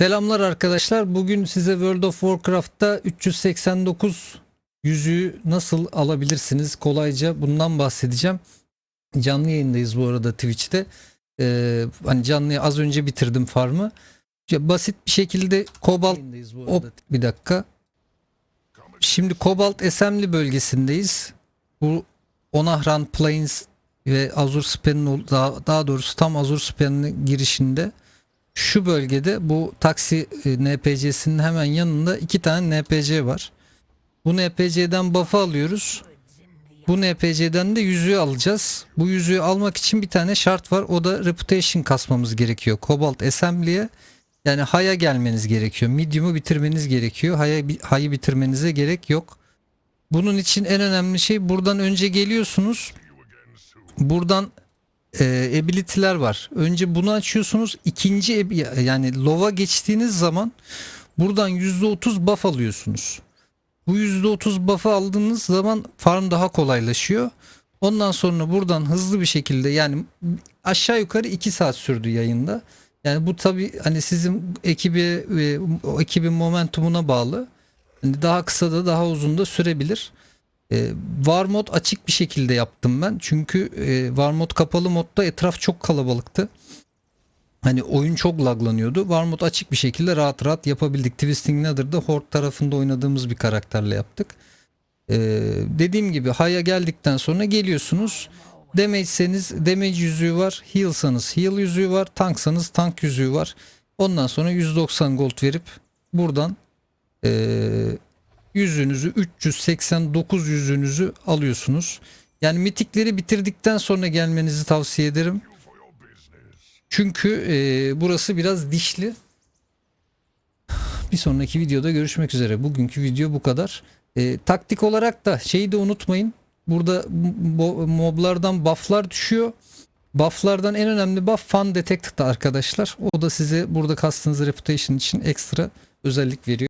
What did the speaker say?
Selamlar arkadaşlar. Bugün size World of Warcraft'ta 389 yüzüğü nasıl alabilirsiniz kolayca bundan bahsedeceğim. Canlı yayındayız bu arada Twitch'te. Ee, hani canlıyı az önce bitirdim farmı. Ya Basit bir şekilde Kobalt Hop bir dakika. Şimdi Kobalt Assembly bölgesindeyiz. Bu Onahran Plains ve Azure Span'ın ol- daha, daha doğrusu tam Azure Span'ın girişinde şu bölgede bu taksi e, NPC'sinin hemen yanında iki tane NPC var. Bu NPC'den buff'ı alıyoruz. Bu NPC'den de yüzüğü alacağız. Bu yüzüğü almak için bir tane şart var. O da reputation kasmamız gerekiyor. Cobalt Assembly'ye yani Hay'a gelmeniz gerekiyor. Medium'u bitirmeniz gerekiyor. Hay'a, Hay'ı bitirmenize gerek yok. Bunun için en önemli şey buradan önce geliyorsunuz. Buradan e, ability'ler var. Önce bunu açıyorsunuz. İkinci ab- yani lova geçtiğiniz zaman buradan %30 buff alıyorsunuz. Bu %30 buff'ı aldığınız zaman farm daha kolaylaşıyor. Ondan sonra buradan hızlı bir şekilde yani aşağı yukarı 2 saat sürdü yayında. Yani bu tabi hani sizin ekibi e, ekibin momentumuna bağlı. Hani daha kısa da daha uzun da sürebilir. E, var mod açık bir şekilde yaptım ben. Çünkü e, var mod kapalı modda etraf çok kalabalıktı. Hani oyun çok laglanıyordu. Var mod açık bir şekilde rahat rahat yapabildik. Twisting Nether'da Horde tarafında oynadığımız bir karakterle yaptık. E, dediğim gibi Hay'a geldikten sonra geliyorsunuz. Damage'seniz damage yüzüğü var. Heal'sanız heal yüzüğü var. Tanksanız tank yüzüğü var. Ondan sonra 190 gold verip buradan eee yüzünüzü 389 yüzünüzü alıyorsunuz. Yani mitikleri bitirdikten sonra gelmenizi tavsiye ederim. Çünkü e, burası biraz dişli. Bir sonraki videoda görüşmek üzere. Bugünkü video bu kadar. E, taktik olarak da şeyi de unutmayın. Burada moblardan bufflar düşüyor. Bufflardan en önemli buff Fun Detected'da arkadaşlar. O da size burada kastığınız reputation için ekstra özellik veriyor.